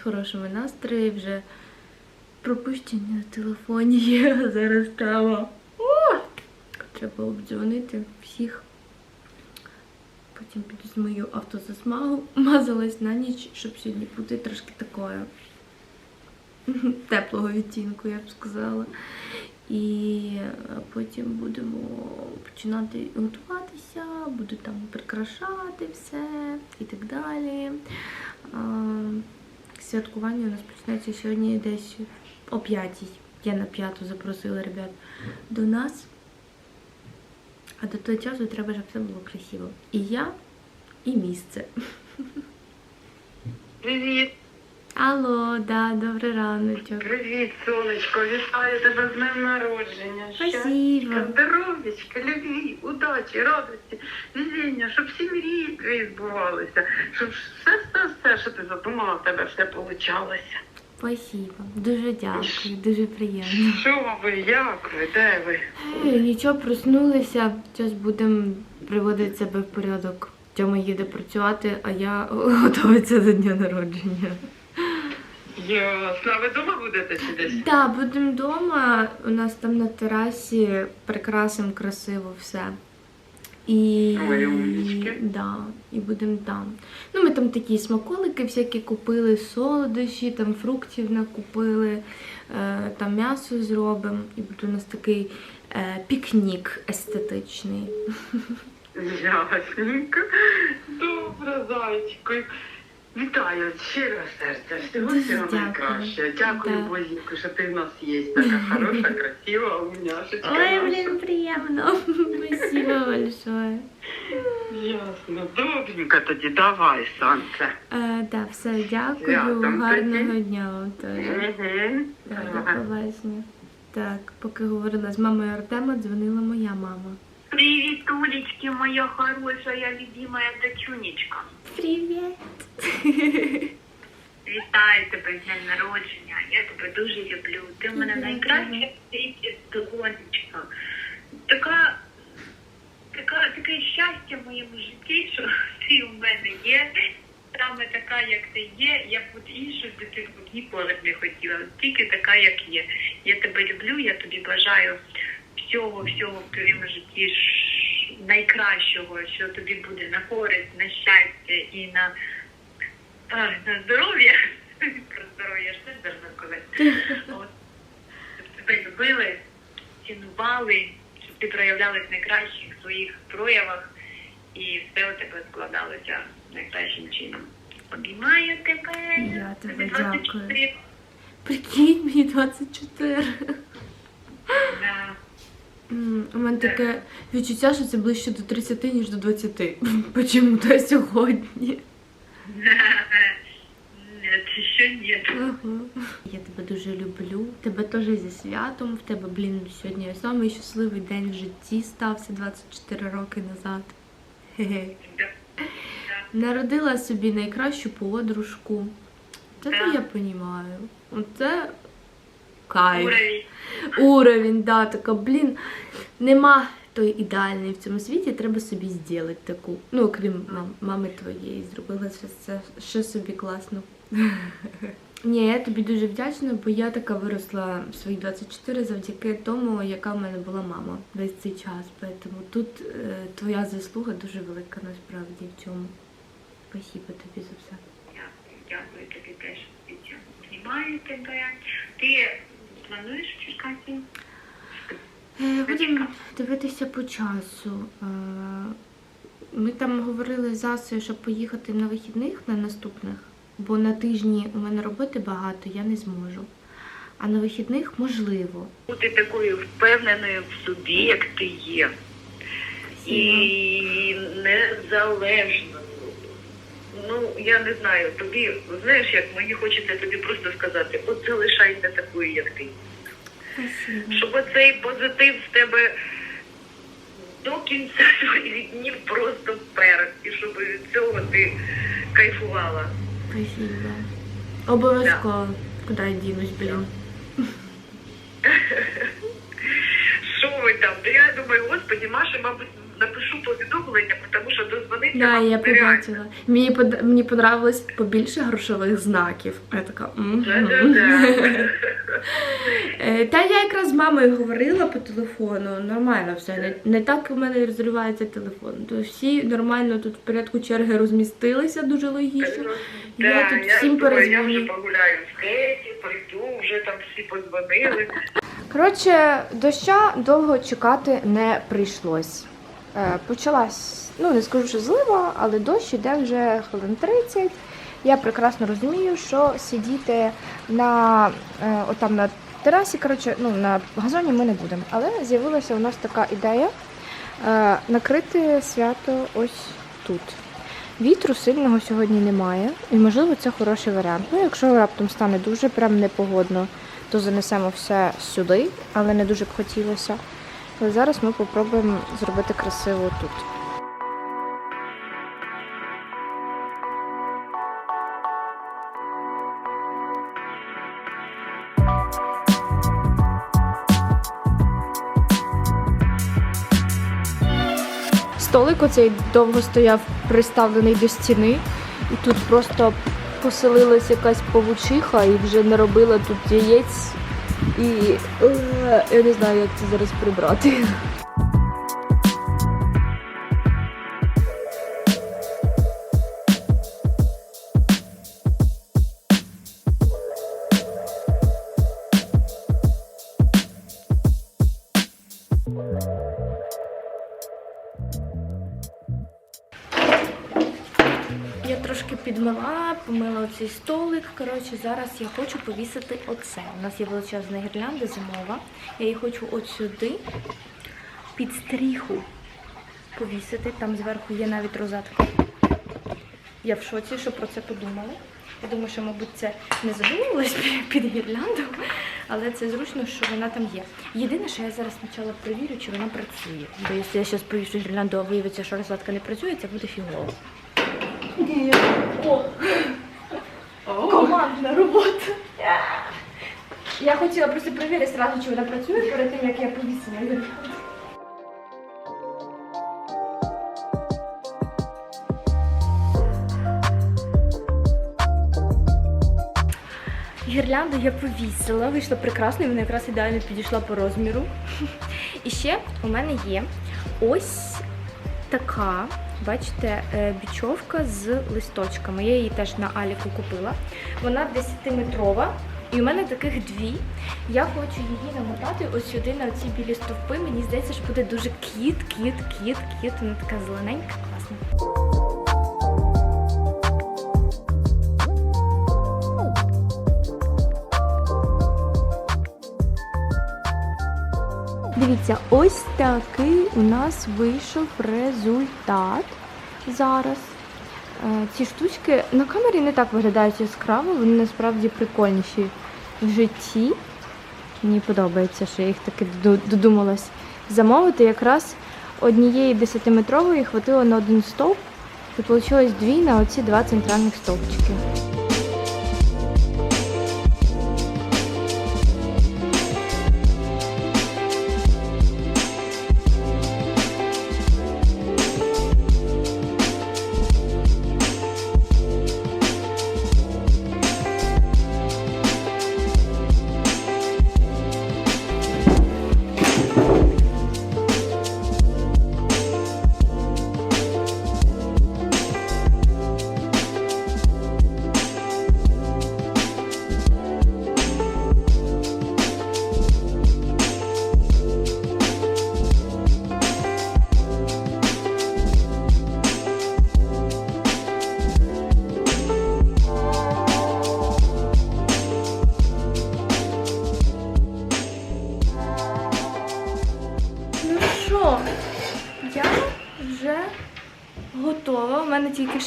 в хорошому настрої, вже пропущення на телефоні є. Зараз треба. Треба обдзвонити всіх. Потім піду змию автозасмагу. Мазалась на ніч, щоб сьогодні бути трошки такою теплого відтінку, я б сказала. І потім будемо починати готуватися, буду там прикрашати все і так далі. Святкування у нас почнеться сьогодні десь о п'ятій. Я на п'яту запросила ребят до нас. А до того часу треба, щоб все було красиво. І я, і місце. Привіт, Алло, да, добрий раночок. привіт, сонечко, вітаю тебе з днем народження. Спасибо. Щастя, здоров'ячка, любві, удачі, радості, везіння, щоб всі мрії твої збувалися, щоб все, все, все, що ти задумала, в тебе все получалося. Спасибо. Дуже дякую, дуже приємно. Що ви, як ви, де ви? Е, Нічого, проснулися. Зараз будемо приводити себе в порядок. Тьома їде працювати, а я готуюся до дня народження. Ясно, а ви вдома будете чи десь? Так, будемо вдома. У нас там на терасі прикрасимо красиво все. І, Ой, да, і будемо там. Ну, ми там такі смаколики всякі купили, солодощі, там фруктів накупили, е, там м'ясо зробимо. І буде у нас такий е, пікнік естетичний. Ясненько. Добре, зайчику. Вітаю щирого серця. Всього всього найкраще. Дякую, Да. Бозіку, що ти в нас є. Така хороша, красива умняшечка. Ой, блин, приємно. Спасибо большое. Ясно. Добренько тоді, давай, сонце. Е, да, все, дякую. Святом Гарного тоді. дня вам теж. Угу. Так, до побачення. Так, поки говорила з мамою Артема, дзвонила моя мама. Привет, Улечки, моя хорошая, любимая дочунечка. Привіт. Вітаю тебе з днем народження. Я тебе дуже люблю. Ти в мене найкраща в світі донечка. Така, така, таке щастя в моєму житті, що ти у мене є. Саме така, як ти є, я б от іншу дитинку ніколи б не хотіла. Тільки така, як є. Я тебе люблю, я тобі бажаю всього, всього в твоєму житті найкращого, що тобі буде на користь, на щастя і на, а, на здоров'я. Про здоров'я ж теж должна сказати. От, щоб тебе любили, цінували, щоб ти проявлялась в найкращих своїх проявах і все у тебе складалося найкращим чином. Обіймаю тебе. Я тебе Тобі 24. дякую. Прикинь, мені 24. У мене таке відчуття, що це ближче до 30, ніж до 20. Почему-то сьогодні. Нет, ще ні. Ага. Я тебе дуже люблю. Тебе теж зі святом. В тебе, блін, сьогодні самий щасливий день в житті стався 24 роки назад. Хе-хе. Народила собі найкращу подружку. Це то я розумію. Оце кайф. Уровень. Уровень, да, така, блін, нема той ідеальний в цьому світі, треба собі зробити таку. Ну, окрім мам, мами твоєї, зробила ще це ще собі класно. Ні, я тобі дуже вдячна, бо я така виросла в свої 24 завдяки тому, яка в мене була мама весь цей час. Тому тут е, твоя заслуга дуже велика насправді в цьому. Спасибо тобі за все. Дякую, дякую тобі теж. Знімаю тебе. Ти плануєш в Черкасі? Е, Будемо дивитися по часу. Е, Ми там говорили з Асою, щоб поїхати на вихідних на наступних, бо на тижні у мене роботи багато, я не зможу. А на вихідних можливо. Бути такою впевненою в собі, як ти є. І незалежною. Ну, я не знаю, тобі, знаєш, як мені хочеться тобі просто сказати, от залишайся такою, як ти. Спасибо. Щоб оцей позитив в тебе до кінця своїх днів просто вперед. І щоб від цього ти кайфувала. Спасибо. Обов'язково. Куди я дінусь, блін? Що ви там? Та я думаю, господи, Маша, мабуть, напишу повідомлення, тому що дозвонитися Да, вам я побачила. Мені под... мені понравилось побільше грошових знаків. Я така. Е, Та я якраз з мамою говорила по телефону, нормально все. Не, не так у мене розривається телефон. То всі нормально тут в порядку черги розмістилися, дуже логічно. Я Да, тут всім думаю, Я вже погуляю в Кеті, прийду, вже там всі подзвонили. Коротше, доща довго чекати не прийшлось. Е, почалась, ну не скажу, що злива, але дощ іде вже хвилин 30. Я прекрасно розумію, що сидіти на е, отам на терасі, коротше, ну на газоні ми не будемо. Але з'явилася у нас така ідея е, накрити свято ось тут. Вітру сильного сьогодні немає, і можливо це хороший варіант. Ну, якщо раптом стане дуже прям непогодно, то занесемо все сюди, але не дуже б хотілося. Але зараз ми попробуємо зробити красиво тут. Столик оцей довго стояв приставлений до стіни, і тут просто поселилась якась павучиха і вже наробила тут яєць. І е, я не знаю, як це зараз прибрати. Підмила, помила оцей столик. Коротше, зараз я хочу повісити оце. У нас є величезна гірлянда зимова. Я її хочу от сюди, під стріху повісити. Там зверху є навіть розетка. Я в шоці, що про це подумала. Я думаю, що, мабуть, це не задумувалось під гірлянду, але це зручно, що вона там є. Єдине, що я зараз спочатку перевірю, чи вона працює. Бо якщо я зараз повішу гірлянду, а виявиться, що розетка не працює, це буде фігово. О, командна робота. Я хотіла просто перевірити одразу, чи вона працює перед тим, як я повісила гірлянду. Гірлянду я повісила, вийшло прекрасно, і вона якраз ідеально підійшла по розміру. І ще у мене є ось така, бачите, е, бічовка з листочками. Я її теж на Аліку купила. Вона 10-метрова. І у мене таких дві. Я хочу її намотати ось сюди на ці білі стовпи. Мені здається, що буде дуже кіт, кіт, кіт, кіт. Вона така зелененька, класна. Дивіться, ось такий у нас вийшов результат зараз. Е, Ці штучки на камері не так виглядають яскраво, вони насправді прикольніші в житті. Мені подобається, що я їх таки додумалась замовити. Якраз однієї 10-метрової хватило на один стовп, і вийшло дві на оці два центральних стовпчики.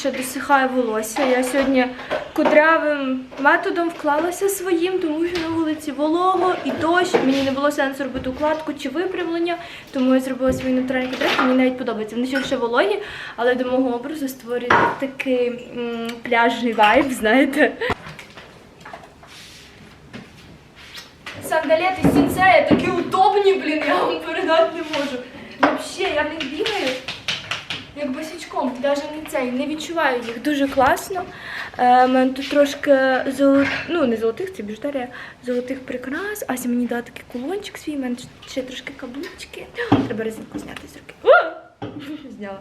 Ще досихає волосся. Я сьогодні кудрявим методом вклалася своїм, тому що на вулиці волого і дощ. Мені не було сенсу робити укладку чи випрямлення, тому я зробила свої натуральні кудряшки. Мені навіть подобається. Вони ще ще вологі, але до мого образу створюють такий пляжний вайб, знаєте. Сандалети сінцея такі удобні, блін, я вам передати не можу. Вообще, я в них бігаю. Як босячком, навіть не цей, не відчуваю їх дуже класно. Е, мене тут трошки золот... ну не золотих, це біжутерія, золотих прикрас. Ася мені дала такий кулончик свій, в мене ще трошки каблучки. Треба резинку зняти з руки. Зняла.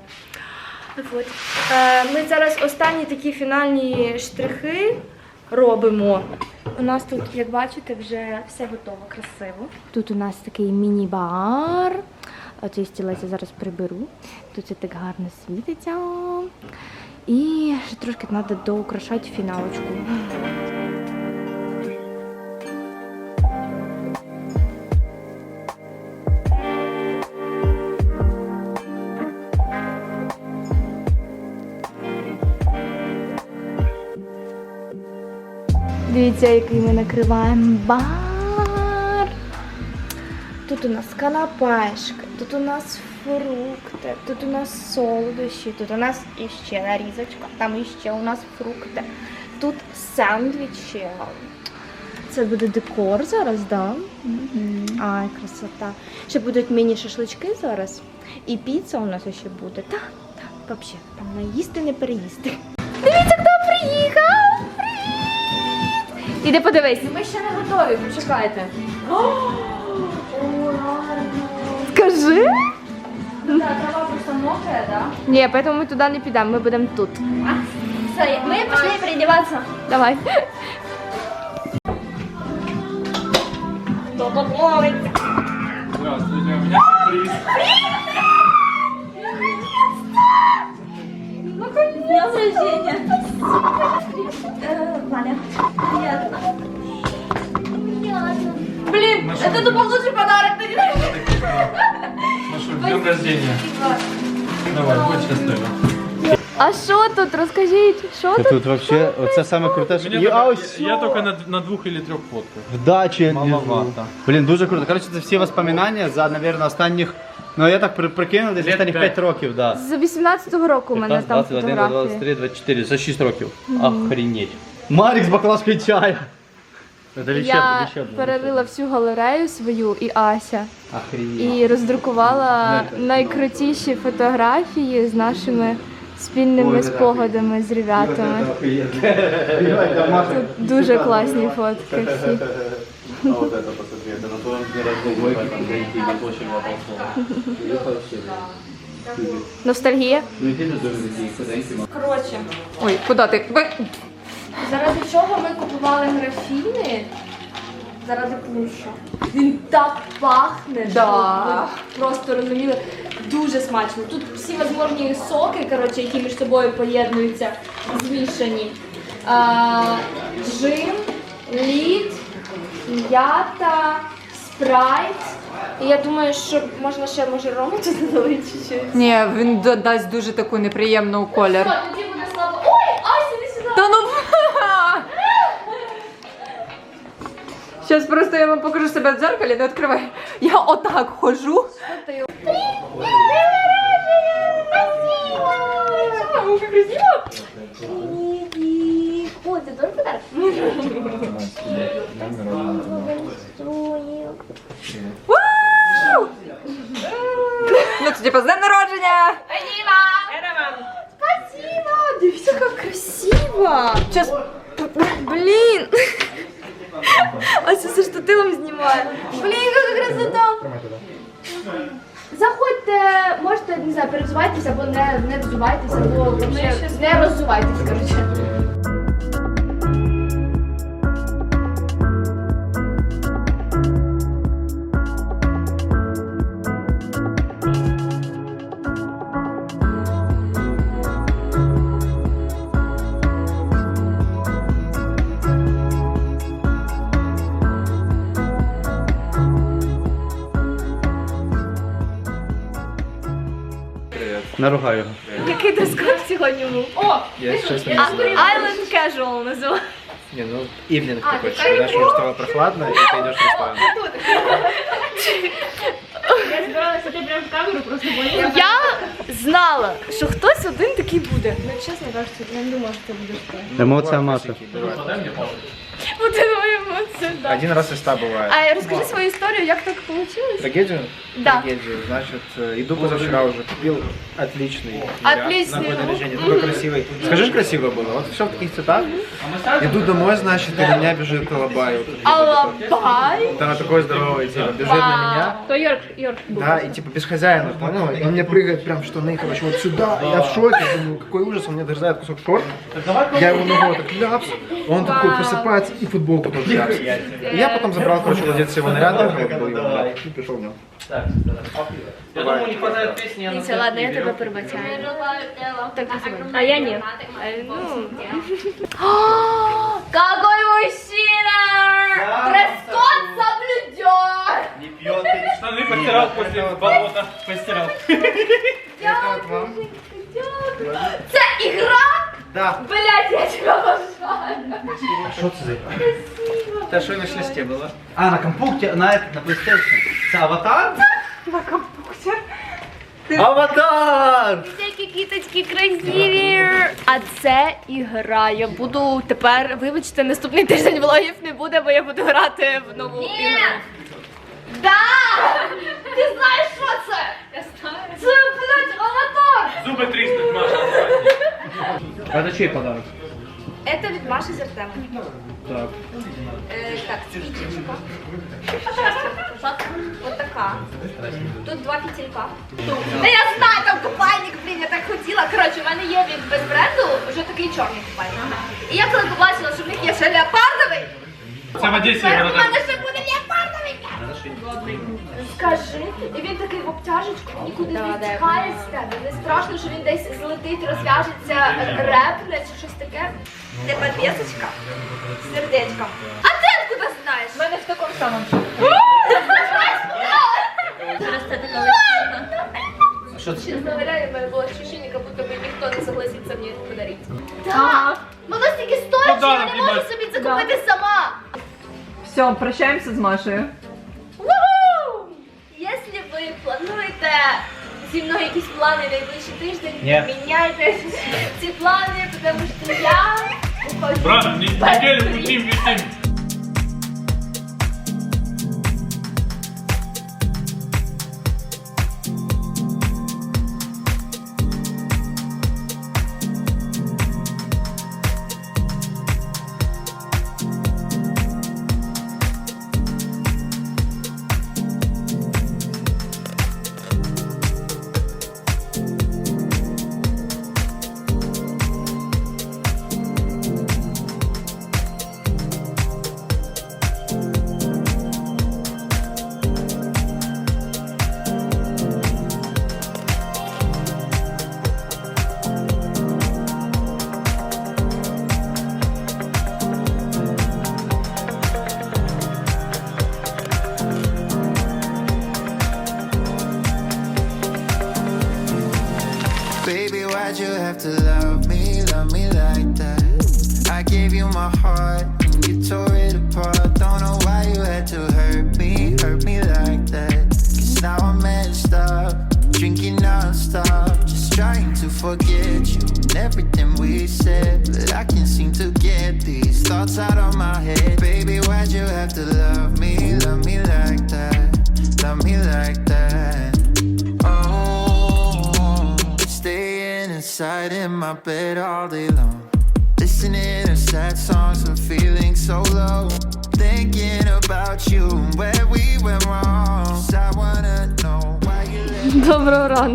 От. Е, ми зараз останні такі фінальні штрихи робимо. У нас тут, як бачите, вже все готово, красиво. Тут у нас такий міні-бар. Оцей стілець я зараз приберу. Тут це так гарно світиться. І ще трошки треба доукрашати фіналочку. Дивіться, який ми накриваємо бар. Тут у нас канапешки, тут у нас фрукти, тут у нас солодощі, тут у нас іще нарізочка, там іще у нас фрукти. Тут сендвічі. Це буде декор зараз, да? Ай, красота. Ще будуть міні-шашлички зараз. І піца у нас ще буде. Так, так, взагалі, там наїсти не переїсти. Дивіться, хто приїхав! Привіт! Іди подивись. Ми ще не готові, почекайте. Скажи. Так, трава просто мокра, да? Ні, поэтому ми туди не підемо, ми будемо тут. Все, ми пішли переодіватися. Давай. Здравствуйте, у меня сюрприз. С днем рождения. Э, Валя, приятно. Приятно. Блин, Ну, это что тупо лучший подарок на день Ну Днем рождения. Давай, будь счастлива. А що тут? Розкажіть, що тут? Тут вообще, оце саме круте, що... І, а ось я только на, на двух или трех фотках. вдачі. Маловато. Блін, дуже круто. Коротше, це всі воспоминання за, наверное, останніх, ну я так при- прикинув, десь Лет останніх п'ять. 5 років, да. З 18-го року у мене 15, там 21, фотографії. 23, 24, за 6 років. Охренеть. Марік з баклажкою чаю. Це Я перерила всю галерею свою і Ася і роздрукувала найкрутіші фотографії з нашими спільними Ой, спогадами з ребятами. Тут дуже класні фотки всі. А вот это посмотри, это на твоем дне рождения в этом зайти, на площадь Вообще, Ностальгія? Ну иди на дом людей, куда идти? Коротше, Ой, куди ти? заради чого ми купували графіни? Заради пуншу. Він так пахне, Да. що ви просто розуміли, дуже смачно. Тут всі можливі соки, коротше, які між собою поєднуються, змішані. А, джин, лід, м'ята, спрайт. І я думаю, що можна ще може рому туди долити чи щось. Ні, він додасть дуже таку неприємну колір. Все, тоді буде слабо. Ой, Ася, не сюди! Та ну. Зараз просто я вам покажу себе в дзеркалі, не відкривай. Я отак ходжу. Ой, це тоже подарок? Ну, це типу, з днем народження! Спасибо! Дивіться, як красиво! Щас Блін! Ася зі штативом знімає. Блін, яка красота! Заходьте, можете, не знаю, перезувайтеся або не, не взувайтеся, або вообще не роззувайтесь, коротше. Наругаю його. Який дрес-код сьогодні був? О! Я сейчас не знаю. Island Casual називається. Не, ну, ивнинг А, такой, ты что знаешь, уже стало прохладно, и ты идешь в ресторан. Я знала, що хтось один такий буде. Ну, чесно кажучи, я не думала, що це буде. Емоція маса. Подивимося. да. Один раз из ста бывает. А розкажи свою історію, як так вийшло? Трагедию? Да. Трагедию. Значит, э, иду позавчера уже, купил отличный Отличный, на год наряжения, такой красивый. Скажи, красиво было. Вот все в таких цветах. Иду домой, значит, и на меня бежит Алабай. Вот, где-то. Алабай? Вот она такой здоровый, типа, бежит на меня. То Йорк, Йорк. Да, и типа без хозяина, понял? И он мне прыгает прям в штаны, короче, вот сюда. Я в шоке, думаю, какой ужас, он мне дождает кусок шорт. Я его ногой так ляпс, он такой просыпается и футболку тоже ляпс. И я потом забрал, короче, владельца его наряда, как бы, и пришел в нем. Я думаю, не хватает песни. Дивіться, ладно, я тебе перебачаю. Так називай. А я ні. Ну, Какой мужчина! Дресс-код соблюден! Не пьет. Штаны постирал после болота. Постирал. Это вот вам. Це ігра? Да. Блять, я тебе обожаю. Что это за Это что на шесте было? А, на компукте, на, это, на PlayStation. Це аватар? На компьютер. Аватар! Які кіточки красиві. А це ігра. Я буду тепер, вибачте, наступний тиждень влогів не буде, бо я буду грати в нову ігру. Да! Это чей подарок? Это від Маші з Артемом. Так. Е, так, свічечка. Вот така. Тут два фітілька. Та я знаю, там купальник, блін, я так хотіла. Коротше, в мене є від без бренду вже такий чорний купальник. І я коли побачила, що в них є ще леопардовий, Це в Одесі у мене ще буде леопардовий. Скажи, і він такий в обтяжечку, нікуди не втікає з тебе. Не страшно, що він десь злетить, розв'яжеться, репне чи щось таке. Де підвісочка, сердечко. А ти откуда знаєш? У мене в такому самому. Що це? Честно говоря, у меня было ощущение, как будто бы никто не согласится мне это подарить. Ага. Воно стільки стоїть, що я Подарок, не можу їбать. собі це купити сама. Все, прощаємося з Машею. плануєте зі мною якісь плани найближчий тиждень, Ні. міняйте ці плани, тому що я ухожу. Брат, неделю неділю. Baby,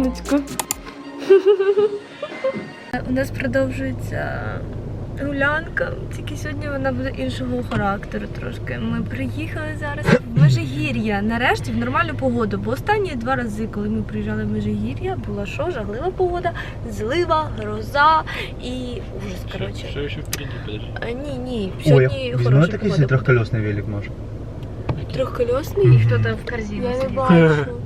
Доброго. У нас продовжується гулянка, тільки сьогодні вона буде іншого характеру трошки. Ми приїхали зараз в Межигір'я. Нарешті в нормальну погоду. Бо останні два рази, коли ми приїжджали в Межигір'я, була що, жаглива погода, злива, гроза і ужас, коротше. Что еще впереди, подожди? А, ні, ні, сьогодні хороша погода. трехколесный велик может. Трьохкольосний і хто там в корзині? Я не бачу.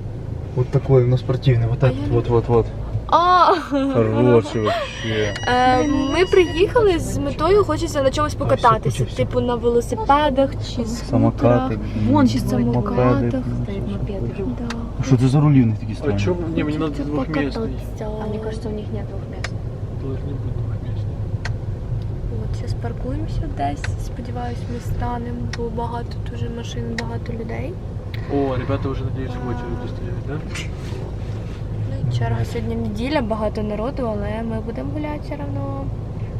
Вот такой, но спортивный, вот этот, вот, вот, вот. А, Хороший вообще. Е, Ми приїхали з метою, хочеться на чомусь покататися, куча всього. типу на велосипедах чи скутерах, Самокаты. вон чи самокатах. Мопеды. Да. А что это за рули у них такие А странные? что мне, мне надо Хочеться двухместный. покататися. кажется, у них нет двухместных. Должны быть двухместные. От Зараз паркуємося десь. Сподіваюсь, ми станемо, бо багато дуже машин, багато людей. О, ребята уже, надеюсь, в очереди стоять, да? Ну черга сьогодні неділя, багато народу, але ми будемо гуляти все одно.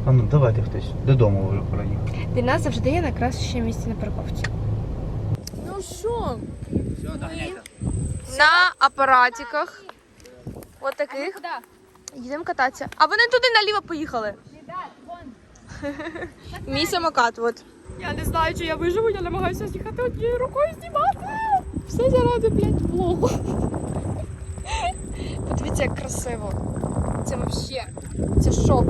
А ну давайте хтось. Додому вже їхати. Для нас завжди є найкраще місце на парковці. Ну що? На апаратиках. От таких. Їдемо кататися. А вони туди наліво поїхали. Мій самокат, от. Я не знаю, чи я виживу, я намагаюся з'їхати однією рукою знімати. Все заради, блядь, влогу. Подивіться, як красиво. Це вообще. Це шок.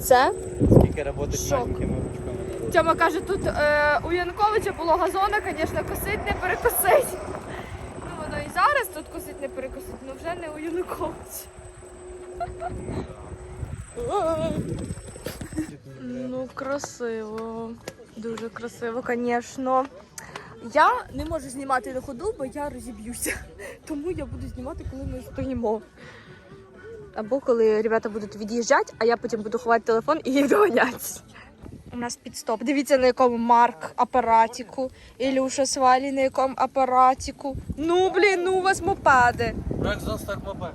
Це Скільки роботи Шок. маленькими ручками. Тьома каже, тут е, у Янковича було газона, звісно, косить не перекосить. Ну воно і зараз тут косить не перекосить, але вже не у Януковича. Ну, красиво. Дуже красиво, звісно. Я не можу знімати на ходу, бо я розіб'юся. Тому я буду знімати, коли ми стоїмо. Або коли ребята будуть від'їжджати, а я потім буду ховати телефон і їх доганяти. У нас підстоп. Дивіться, на якому Марк апаратіку. Ілюша з Валі на якому апаратіку. Ну, блін, ну у вас мопади. Как за так мопед?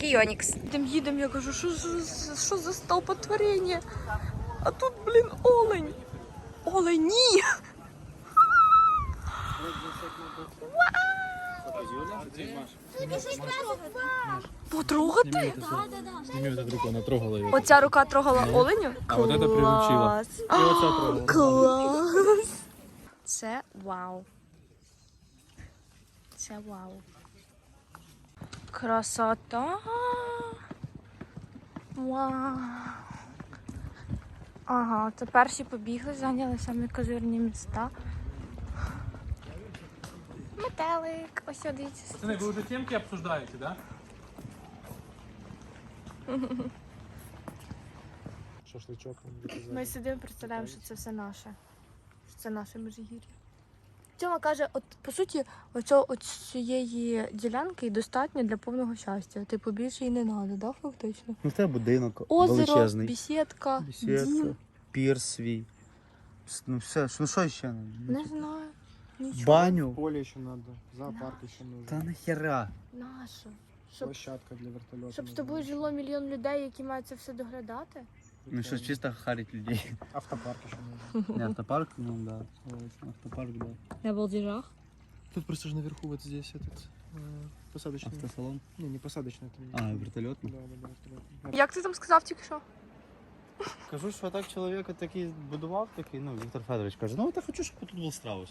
Кіонікс. Їдем, їдем, я кажу, що, що, що за стовпотворення? А тут, блін, олень. Олені. Потрогати? Сними вот эту руку, она трогала ее. Оця рука трогала оленю? А от це приручила. Клас. І оця трогала. Клас. Це вау. Це вау. Красота. Вау. Ага, це перші побігли, зайняли самі козирні міста. Метелик, ось о, дивіться. Пацаны, вы уже темки обсуждаете, да? Шашлычок. Ми сидимо, представляємо, що це все наше. Що це наше Межигір'я. Тьома каже, от по суті, оцього, от цієї ділянки достатньо для повного щастя. Типу більше і не треба, да, фактично? Ну, в тебе будинок Озеро, величезний. бесідка, Бесідка, дім. пір свій. Ну все, ну що ще? Не знаю. Нічого. Баню? Поле еще надо, зоопарк еще нужен. Та нахера. Нащо? Щоб, Площадка для вертолета. щоб з тобою жило мільйон людей, які мають це все доглядати? Ну що, чисто харить людей. Автопарк еще нужен. Не, автопарк, ну да. Автопарк, да. На балдежах. Тут просто же наверху вот здесь этот э, посадочный. Автосалон. Не, не посадочный. Это А, вертольотний. Да, да, да, вертолет. Як ти там сказав тільки що? Кажу, що так чоловік такий будував, такий, ну, Віктор Федорович каже, ну я хочу, щоб тут був страус.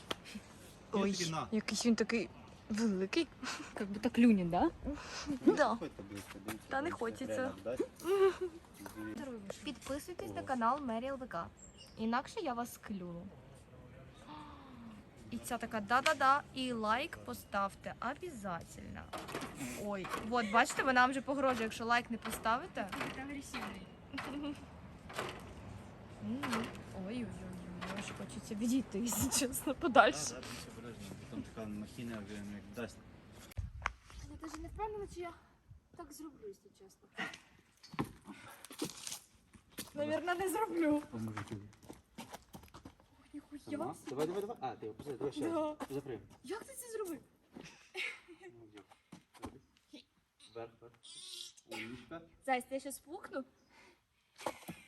Ой, такий, на. якийсь він такий великий. Как будто клюнет, да? Да. Та не хочеться. Підписуйтесь на канал Мері ЛВК. Інакше я вас клюну. І ця така да-да-да. І лайк поставте обязательно. Ой, от бачите, вона вам вже погрожує, якщо лайк не поставите. М, Ой-ой-ой, аж хочеться відійти, якщо чесно, подальше. Там така махіна, як дасть. Я навіть не впевнена, чи я так зроблю, якщо чесно. Навірно, не зроблю. Поможу тобі. Ніхуя. Давай, давай, давай. А, ти опусти, давай ще. Да. Заприв. Як ти це зробив? Вверх, вверх. Умничка. Зайць, я щас пукну.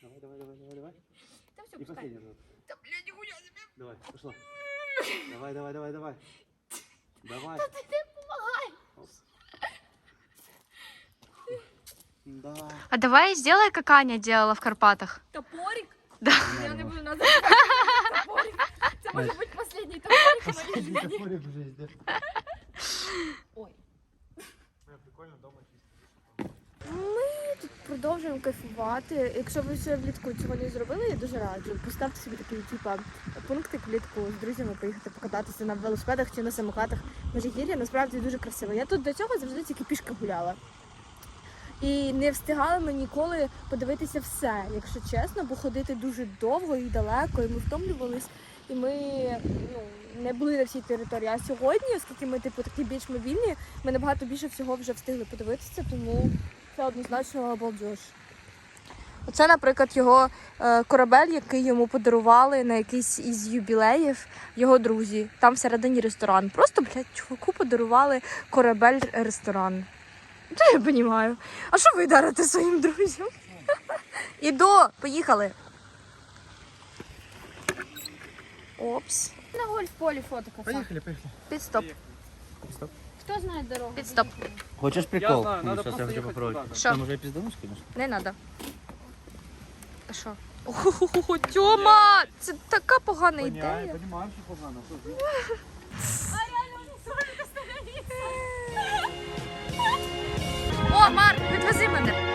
Давай, давай, давай, давай, давай. Та все, И пускай. последний раз. Та, блядь, ніхуя собі. Давай, пошло. Давай, давай, давай, давай. Давай. Ти не помагай. Да. А давай сделай, как Аня делала в Карпатах. Топорик? Да. Я не буду называть топорик. Це може бути останній топорик в моїй житті. Топорик в жизни. Ой. Прикольно дома чисто. Продовжуємо кайфувати. Якщо ви ще влітку цього не зробили, я дуже раджу. Поставте собі такий типа пунктик влітку з друзями поїхати покататися на велосипедах чи на самокатах. Межигір'я насправді дуже красиво. Я тут до цього завжди тільки пішки гуляла. І не встигали ми ніколи подивитися все, якщо чесно, бо ходити дуже довго і далеко, і ми втомлювались, і ми ну, не були на всій території. А сьогодні, оскільки ми типу такі більш мобільні, ми набагато більше всього вже встигли подивитися, тому Це однозначно обалдеж. Оце, наприклад, його е, корабель, який йому подарували на якийсь із юбілеїв його друзі. Там всередині ресторан. Просто, блядь, чуваку подарували корабель ресторан. Це я розумію. А що ви дарите своїм друзям? Ідо, поїхали. Опс. На гольф-полі фотка. Поехали, поехали. Підстоп. Хто знає дорогу? Підстоп. Хочеш Я прикол? знаю, Ну, надо щас я хочу попробувати. Що? Там уже піздану скинеш? Не надо. А що? Охо, Тьома! Це така погана ідея. понимаем, что погано. О, Марк, відвези мене.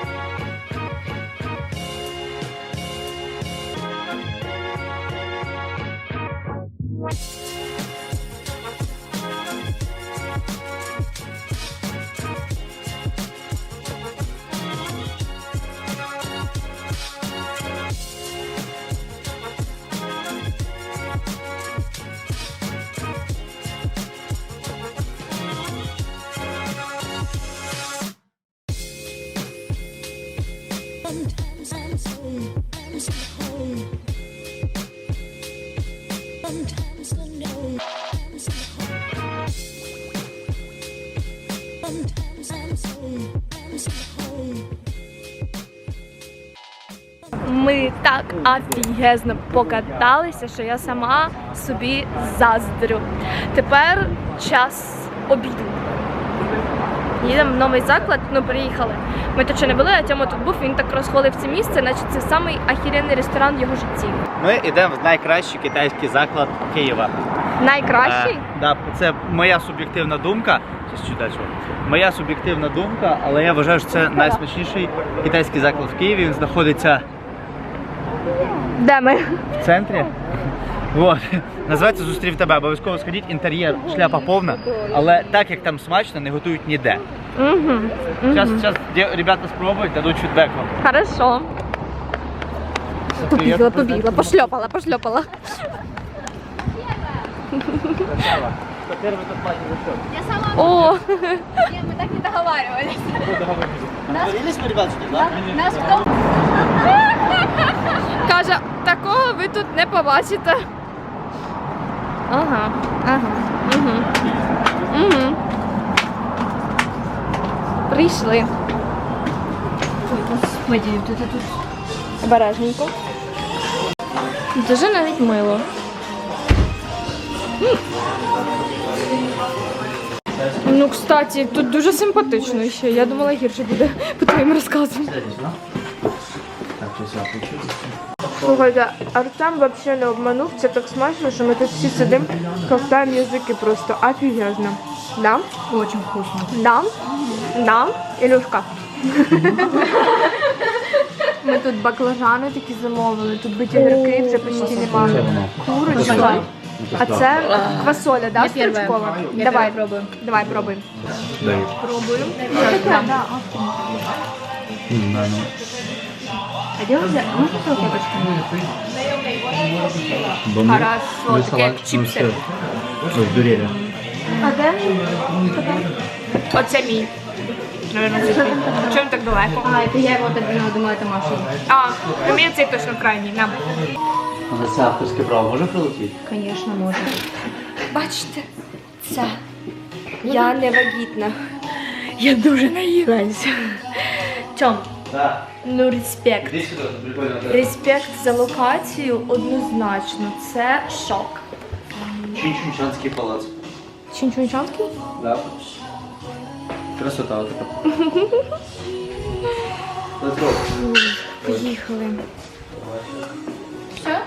Ми офігезно покаталися, що я сама собі заздрю. Тепер час обіду. Їдемо в новий заклад, ну приїхали. Ми тут ще не були, а Тьома тут був, він так розхвалив це місце, наче це самий ахіренний ресторан в його житті. Ми йдемо в найкращий китайський заклад Києва. Найкращий? Е, да, це моя суб'єктивна думка. Моя суб'єктивна думка, але я вважаю, що це найсмачніший китайський заклад в Києві. Він знаходиться Де ми? в центрі. Вот. Називається Зустрів тебе. Обов'язково сходіть, інтер'єр, шляпа повна. Але так як там смачно, не готують ніде. Угу. Зараз, зараз ребята спробують, дадуть фідбек вам. Хорошо. Побігла, побігла, пошльопала, пошльопала. О, Ні, ми так не договаривались. Договорились ребят, що так? Нас потом каже, такого ви тут не побачите. Ага, ага. Угу. Угу. Прийшли. Ой, господи, тут тут. Обережненько. Дуже навіть мило. Ну, кстати, тут дуже симпатично ще. Я думала, гірше буде по твоїм розказам. Слухайте, Артем взагалі не обманув, це так смачно, що ми тут всі сидимо, ковтаємо язики просто офігезно. Да? Очень вкусно. Да? Да? Ілюшка. Ми тут баклажани такі замовили, тут биті гірки вже почти нема. Курочка. А це квасоля, да, стручкова? Давай, пробуем. давай, пробуй. Пробуємо. А где уже? Можно салфеточку? Хорошо, таке як чіпси. Здурели. А де? Оце мій. Чому так далеко? А, это я его отодвинула, думаю, это Маша. А, у мене цей точно крайній. На. Але це авторське право може прилетіти? Конечно, можно. Бачите, це я не вагітна. Я дуже наїлася. Чом? Так. Ну, респект. Іди сюди, прикольно. Респект за локацію однозначно. Це шок. Чинчунчанський палац. Чинчунчанський? Да. Красота вот така. Let's go. Поїхали. Все?